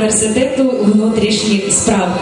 університету внутрішніх справ.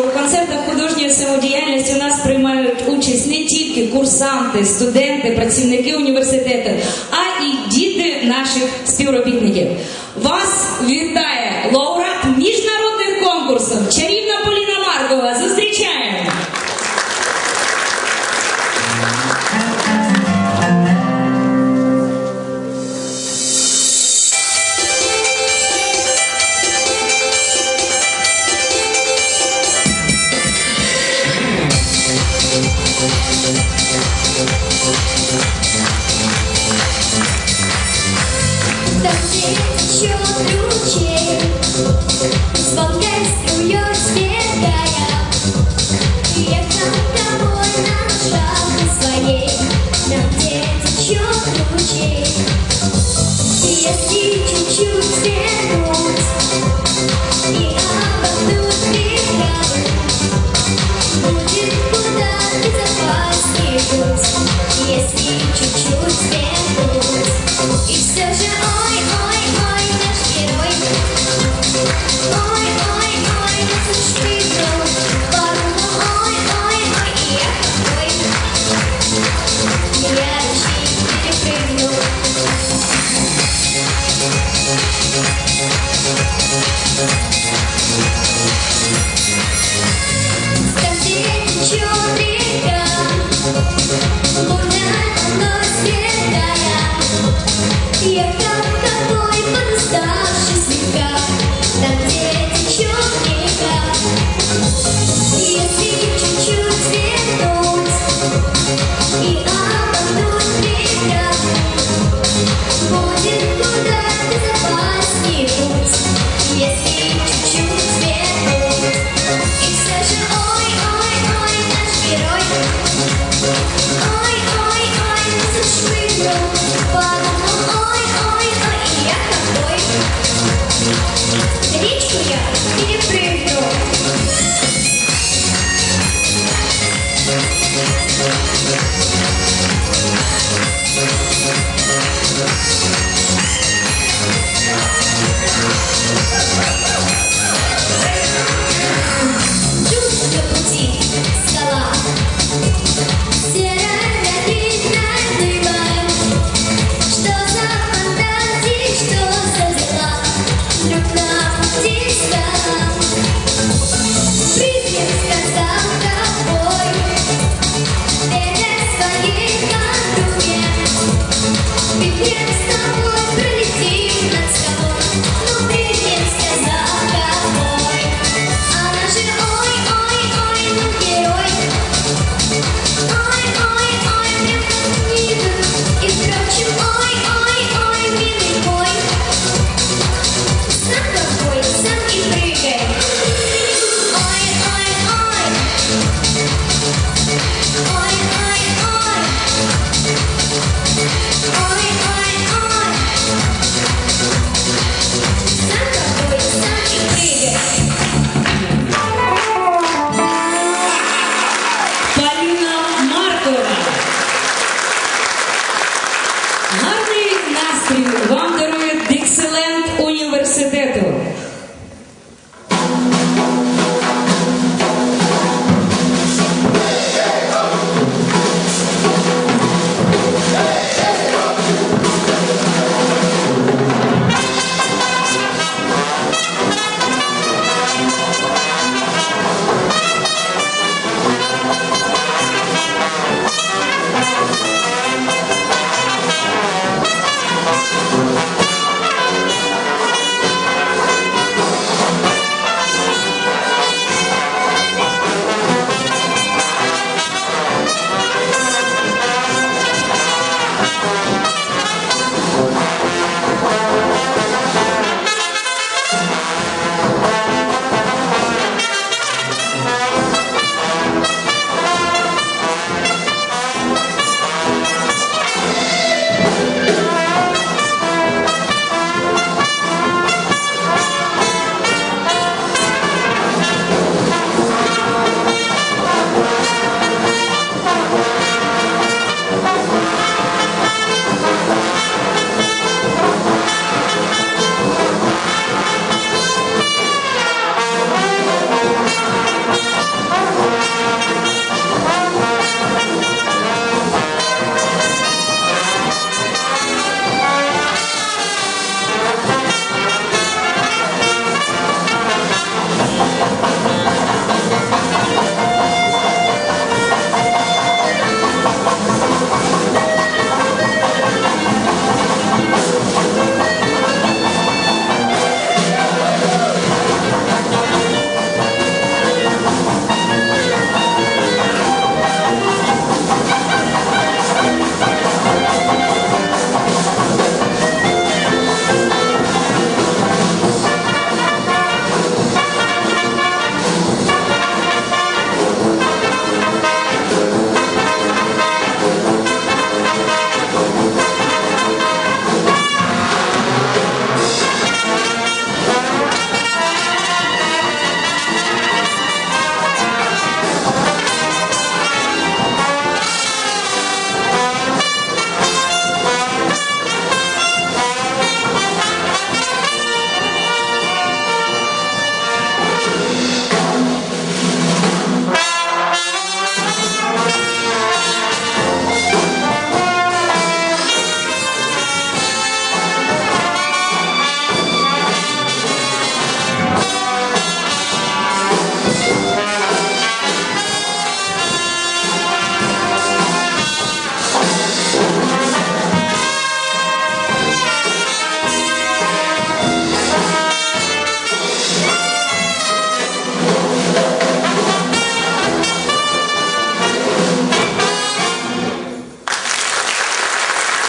у концертах художньої самодіяльності у нас приймають участь не тільки курсанти, студенти, працівники університету, а й діти наших співробітників. Вас вітаю! Я свічу чуть